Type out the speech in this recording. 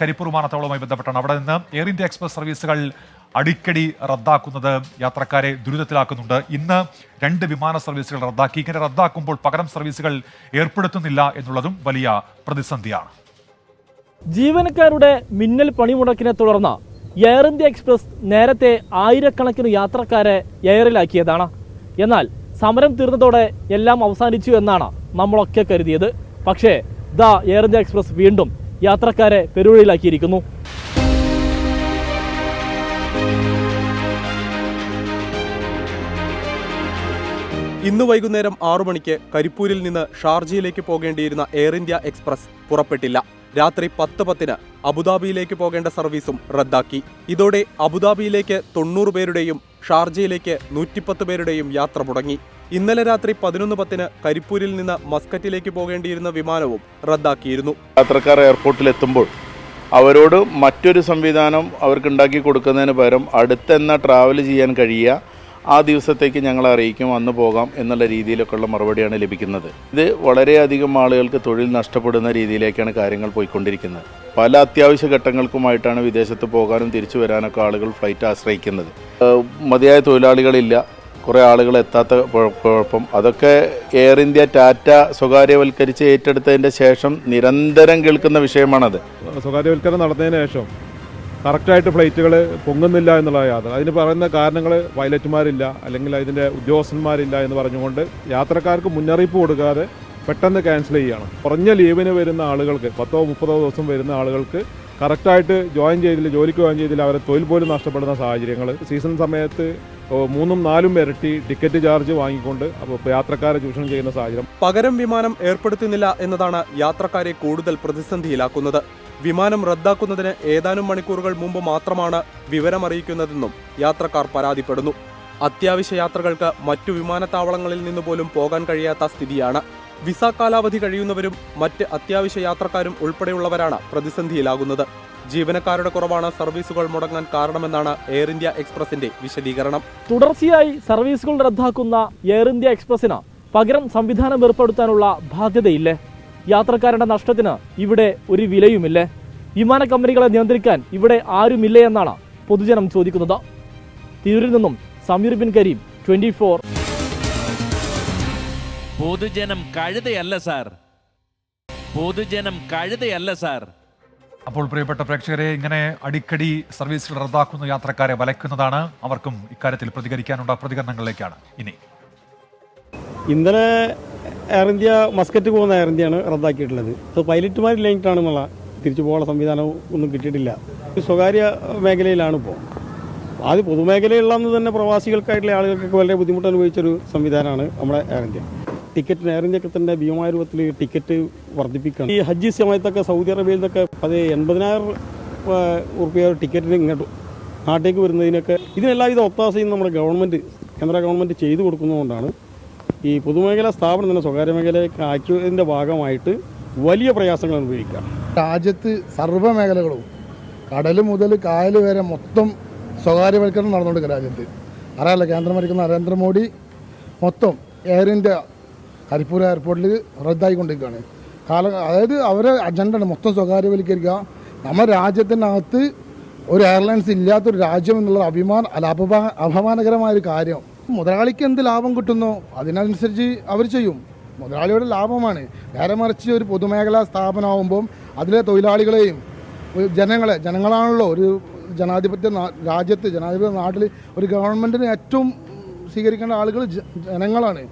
കരിപ്പൂർ വിമാനത്താവളവുമായി ബന്ധപ്പെട്ടാണ്. അവിടെ നിന്ന് എയർ ഇന്ത്യ എക്സ്പ്രസ് സർവീസുകൾ അടിക്കടി റദ്ദാക്കുന്നത് യാത്രക്കാരെ ദുരിതത്തിലാക്കുന്നുണ്ട്. ഇന്ന് രണ്ട് വിമാന സർവീസുകൾ റദ്ദാക്കി. ഇങ്ങനെ റദ്ദാക്കുമ്പോൾ പകരം സർവീസുകൾ ഏർപ്പെടുത്തുന്നില്ല എന്നുള്ളതും വലിയ പ്രതിസന്ധിയാണ്. ജീവനക്കാരുടെ മിന്നൽ പണിമുടക്കിനെ തുടർന്ന് എയർ ഇന്ത്യ എക്സ്പ്രസ് നേരത്തെ ആയിരക്കണക്കിന് യാത്രക്കാരെ എയറിലാക്കിയതാണ്. എന്നാൽ സമരം തീർന്നതോടെ എല്ലാം അവസാനിച്ചു എന്നാണ് നമ്മളൊക്കെ കരുതിയത്. പക്ഷേ ദ എയർ ഇന്ത്യ എക്സ്പ്രസ് വീണ്ടും യാത്രക്കാരെ പെരുവഴിയിലാക്കിയിരിക്കുന്നു. ഇന്ന് വൈകുന്നേരം ആറു മണിക്ക് കരിപ്പൂരിൽ നിന്ന് ഷാർജയിലേക്ക് പോകേണ്ടിയിരുന്ന എയർ ഇന്ത്യ എക്സ്പ്രസ് പുറപ്പെട്ടില്ല. രാത്രി പത്ത് പത്തിന് അബുദാബിയിലേക്ക് പോകേണ്ട സർവീസും റദ്ദാക്കി. ഇതോടെ അബുദാബിയിലേക്ക് തൊണ്ണൂറ് പേരുടെയും ഷാർജയിലേക്ക് നൂറ്റിപ്പത്ത് പേരുടെയും യാത്ര മുടങ്ങി. ഇന്നലെ രാത്രി പതിനൊന്ന് പത്തിന് കരിപ്പൂരിൽ നിന്ന് മസ്കറ്റിലേക്ക് പോകേണ്ടിയിരുന്ന വിമാനവും റദ്ദാക്കിയിരുന്നു. യാത്രക്കാർ എയർപോർട്ടിൽ എത്തുമ്പോൾ അവരോട് മറ്റൊരു സംവിധാനം അവർക്ക് ഉണ്ടാക്കി കൊടുക്കുന്നതിന് പകരം അടുത്തെന്ന ട്രാവൽ ചെയ്യാൻ കഴിയുക ആ ദിവസത്തേക്ക് ഞങ്ങൾ അറിയിക്കും അന്ന് പോകാം എന്നുള്ള രീതിയിലൊക്കെയുള്ള മറുപടിയാണ് ലഭിക്കുന്നത്. ഇത് വളരെയധികം ആളുകൾക്ക് തൊഴിൽ നഷ്ടപ്പെടുന്ന രീതിയിലേക്കാണ് കാര്യങ്ങൾ പോയിക്കൊണ്ടിരിക്കുന്നത്. പല അത്യാവശ്യ ഘട്ടങ്ങൾക്കുമായിട്ടാണ് വിദേശത്ത് പോകാനും തിരിച്ചു വരാനൊക്കെ ആളുകൾ ഫ്ലൈറ്റ് ആശ്രയിക്കുന്നത്. മതിയായ തൊഴിലാളികളില്ല. കുറേ ആളുകൾ എത്താത്ത കുഴ- കുഴപ്പം. അതൊക്കെ എയർ ഇന്ത്യ ടാറ്റ സ്വകാര്യവൽക്കരിച്ച് ഏറ്റെടുത്തതിന്റെ ശേഷം നിരന്തരം കേൾക്കുന്ന വിഷയമാണത്. സ്വകാര്യവൽക്കരണം നടന്നതിന് ശേഷം കറക്റ്റായിട്ട് ഫ്ലൈറ്റുകൾ പൊങ്ങുന്നില്ല എന്നുള്ള യാത്ര. അതിന് പറയുന്ന കാരണങ്ങൾ പൈലറ്റുമാരില്ല അല്ലെങ്കിൽ അതിന്റെ ഉദ്യോഗസ്ഥന്മാരില്ല എന്ന് പറഞ്ഞുകൊണ്ട് യാത്രക്കാർക്ക് മുന്നറിയിപ്പ് കൊടുക്കാതെ പെട്ടെന്ന് ക്യാൻസൽ ചെയ്യുകയാണ്. കുറഞ്ഞ ലീവിന് വരുന്ന ആളുകൾക്ക് പത്തോ മുപ്പതോ ദിവസം വരുന്ന ആളുകൾക്ക് കറക്റ്റായിട്ട് ജോയിൻ ചെയ്തില്ല ജോലിക്ക് ജോയിൻ ചെയ്തില്ല അവരെ തൊഴിൽ പോലും നഷ്ടപ്പെടുന്ന സാഹചര്യങ്ങൾ സീസൺ സമയത്ത് മൂന്നും നാലും ഇരട്ടി ടിക്കറ്റ് ചാർജ് വാങ്ങിക്കൊണ്ട് അപ്പോൾ യാത്രക്കാരെ ചൂഷണം ചെയ്യുന്ന സാഹചര്യം പകരം വിമാനം ഏർപ്പെടുത്തുന്നില്ല എന്നതാണ് യാത്രക്കാരെ കൂടുതൽ പ്രതിസന്ധിയിലാക്കുന്നത്. വിമാനം റദ്ദാക്കുന്നതിന് ഏതാനും മണിക്കൂറുകൾ മുമ്പ് മാത്രമാണ് വിവരമറിയിക്കുന്നതെന്നും യാത്രക്കാർ പരാതിപ്പെടുന്നു. അത്യാവശ്യ യാത്രകൾക്ക് മറ്റു വിമാനത്താവളങ്ങളിൽ നിന്ന് പോലും പോകാൻ കഴിയാത്ത സ്ഥിതിയാണ്. വിസ കാലാവധി കഴിയുന്നവരും മറ്റ് അത്യാവശ്യ യാത്രക്കാരും ഉൾപ്പെടെയുള്ളവരാണ് പ്രതിസന്ധിയിലാകുന്നത്. ജീവനക്കാരുടെ കുറവാണ് സർവീസുകൾ മുടങ്ങാൻ കാരണമെന്നാണ് എയർ ഇന്ത്യ എക്സ്പ്രസിന്റെ വിശദീകരണം. തുടർച്ചയായി സർവീസുകൾ റദ്ദാക്കുന്ന എയർ ഇന്ത്യ എക്സ്പ്രസിന് പകരം സംവിധാനം ഏർപ്പെടുത്താനുള്ള ബാധ്യതയില്ലേ. യാത്രക്കാരുടെ നഷ്ടത്തിന് ഇവിടെ ഒരു വിലയുമില്ലേ. വിമാന കമ്പനികളെ നിയന്ത്രിക്കാൻ ഇവിടെ ആരുമില്ലേ എന്നാണ് പൊതുജനം ചോദിക്കുന്നത്. തിരൂരിൽ നിന്നും സമീർ ബിൻ കരീം ട്വന്റി ഫോർ. പൊതുജനം കഴുതയല്ല സാർ. പൊതുജനം കഴുതയല്ല സാർ. അപ്പോൾ പ്രിയപ്പെട്ട പ്രേക്ഷകരെ ഇങ്ങനെ അടിക്കടി സർവീസുകൾ റദ്ദാക്കുന്ന യാത്രക്കാരെ വലയ്ക്കുന്നതാണ് അവർക്കും ഇക്കാര്യത്തിൽ പ്രതികരിക്കാനുള്ള പ്രതികരണങ്ങളിലേക്കാണ്. ഇനി ഇന്നലെ എയർ ഇന്ത്യ മസ്കറ്റ് പോകുന്ന എയർ ഇന്ത്യയാണ് റദ്ദാക്കിയിട്ടുള്ളത്. അത് പൈലറ്റുമാരില്ലാഞ്ഞിട്ടാണെന്നുള്ള തിരിച്ചു പോകാനുള്ള സംവിധാനം ഒന്നും കിട്ടിയിട്ടില്ല. സ്വകാര്യ മേഖലയിലാണ് ഇപ്പോൾ അത് പൊതുമേഖലയിലുള്ളന്ന് തന്നെ പ്രവാസികൾക്കായിട്ടുള്ള ആളുകൾക്കൊക്കെ വളരെ ബുദ്ധിമുട്ട് അനുഭവിച്ചൊരു സംവിധാനമാണ് നമ്മുടെ എയർ ഇന്ത്യ ടിക്കറ്റിന് എയർ ഇന്ത്യയ്ക്ക് തന്നെ ഭീമമായ രൂപത്തിൽ ടിക്കറ്റ് വർദ്ധിപ്പിക്കണം ഈ ഹജ്ജ് സമയത്തൊക്കെ സൗദി അറേബ്യയിൽ നിന്നൊക്കെ അത് എൺപതിനായിരം റുപ്യ ടിക്കറ്റിന് ഇങ്ങോട്ട് നാട്ടിലേക്ക് വരുന്നതിനൊക്കെ ഇതിനെല്ലാവിധ ഒത്താശയും നമ്മുടെ ഗവൺമെന്റ് കേന്ദ്ര ഗവൺമെന്റ് ചെയ്തു കൊടുക്കുന്നതുകൊണ്ടാണ് ഈ പൊതുമേഖലാ സ്ഥാപനം തന്നെ സ്വകാര്യ മേഖലയിലേക്ക് ആക്കിയതിന്റെ ഭാഗമായിട്ട് വലിയ പ്രയാസങ്ങൾ അനുഭവിക്കുക രാജ്യത്ത് സർവ മേഖലകളും കടൽ മുതൽ കായൽ വരെ മൊത്തം സ്വകാര്യവൽക്കരണം നടന്നുകൊണ്ടിരിക്കുക രാജ്യത്ത്. അറിയാലോ കേന്ദ്രം ഭരിക്കുന്ന നരേന്ദ്രമോദി മൊത്തം എയർ ഇന്ത്യ കരിപ്പൂർ എയർപോർട്ടിൽ റദ്ദായിക്കൊണ്ടിരിക്കുകയാണ്. കാല അതായത് അവരെ അജണ്ടയാണ് മൊത്തം സ്വകാര്യവൽക്കരിക്കുക. നമ്മുടെ രാജ്യത്തിനകത്ത് ഒരു എയർലൈൻസ് ഇല്ലാത്തൊരു രാജ്യം എന്നുള്ള അഭിമാന അല്ല അപമാ അപമാനകരമായ ഒരു കാര്യം മുതലാളിക്ക് എന്ത് ലാഭം കിട്ടുന്നോ അതിനനുസരിച്ച് അവർ ചെയ്യും. മുതലാളിയുടെ ലാഭമാണ്. നേരെ മറിച്ച് ഒരു പൊതുമേഖലാ സ്ഥാപനമാകുമ്പം അതിലെ തൊഴിലാളികളെയും ജനങ്ങളെ ജനങ്ങളാണല്ലോ ഒരു ജനാധിപത്യ രാജ്യത്ത് ജനാധിപത്യ നാട്ടിൽ ഒരു ഗവൺമെന്റിന് ഏറ്റവും സ്വീകരിക്കേണ്ട ആളുകൾ ജനങ്ങളാണ്.